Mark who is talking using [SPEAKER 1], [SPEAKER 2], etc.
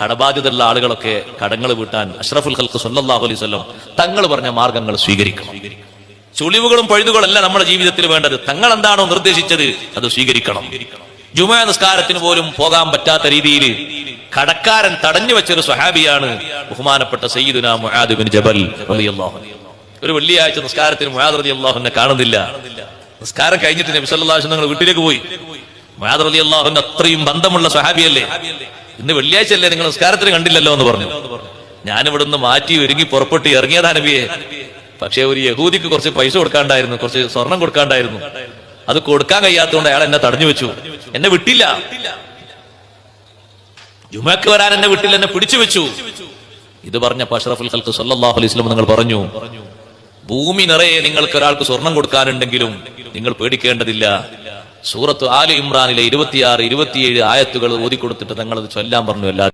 [SPEAKER 1] കടബാധ്യതയുള്ള ആളുകളൊക്കെ കടങ്ങൾ വീട്ടാൻ അഷ്റഫുൽ ഹൽക്ക് സല്ലല്ലാഹു അലൈഹി വസല്ലം തങ്ങൾ പറഞ്ഞ മാർഗങ്ങൾ സ്വീകരിക്കണം. ചുളിവുകളും പഴുതുകളല്ല നമ്മുടെ ജീവിതത്തിൽ വേണ്ടത്. തങ്ങൾ എന്താണോ നിർദ്ദേശിച്ചത് അത് സ്വീകരിക്കണം. ജുമാ നിസ്കാരത്തിന് പോലും പോകാൻ പറ്റാത്ത രീതിയിൽ കടക്കാരൻ തടഞ്ഞു വെച്ചൊരു സ്വഹാബിയാണ് ബഹുമാനപ്പെട്ട സയ്യിദുന മുആദ് ബിൻ ജബൽ റളിയല്ലാഹു ഒരു വെള്ളിയാഴ്ച നിസ്കാരത്തിന് മുആദ് റളിയല്ലാഹുവിനെ കാണുന്നില്ല. നിസ്കാരം കഴിഞ്ഞിട്ട് നബി സല്ലല്ലാഹു വസല്ലം വീട്ടിലേക്ക് പോയി. മുആദ് റളിയല്ലാഹുവിന് അത്രയും ബന്ധമുള്ള സ്വഹാബിയല്ലേ? ഇന്ന് വെള്ളിയാഴ്ച അല്ലേ നിങ്ങൾ നിസ്കാരത്തിന് കണ്ടില്ലല്ലോ എന്ന് പറഞ്ഞു. ഞാൻ ഇവിടുന്ന് മാറ്റി ഒരുങ്ങി പുറപ്പെട്ട് ഇറങ്ങിയതാ നബിയെ. പക്ഷേ ഒരു യഹൂദിക്ക് കുറച്ച് പൈസ കൊടുക്കാണ്ടായിരുന്നു കുറച്ച് സ്വർണം കൊടുക്കാണ്ടായിരുന്നു. അത് കൊടുക്കാൻ കഴിയാത്തതുകൊണ്ട് അയാൾ എന്നെ തടഞ്ഞു വെച്ചു. എന്നെ വിട്ടില്ല. ജുമക്ക് വരാൻ എന്നെ വിട്ടില്ല എന്നെ പിടിച്ചു വെച്ചു. ഇത് പറഞ്ഞ അഷ്റഫുൽ ഖൽക്ക് സല്ലാഹു അലൈഹി വസല്ലം നിങ്ങൾ പറഞ്ഞു ഭൂമി നിറയെ നിങ്ങൾക്ക് ഒരാൾക്ക് സ്വർണം കൊടുക്കാനുണ്ടെങ്കിലും നിങ്ങൾ പേടിക്കേണ്ടതില്ല. സൂറത്ത് ആൽ ഇമ്രാനിലെ ഇരുപത്തിയാറ് ഇരുപത്തിയേഴ് ആയത്തുകൾ ഓതിക്കൊടുത്തിട്ട് തങ്ങളത് ചൊല്ലാൻ പറഞ്ഞു എല്ലാ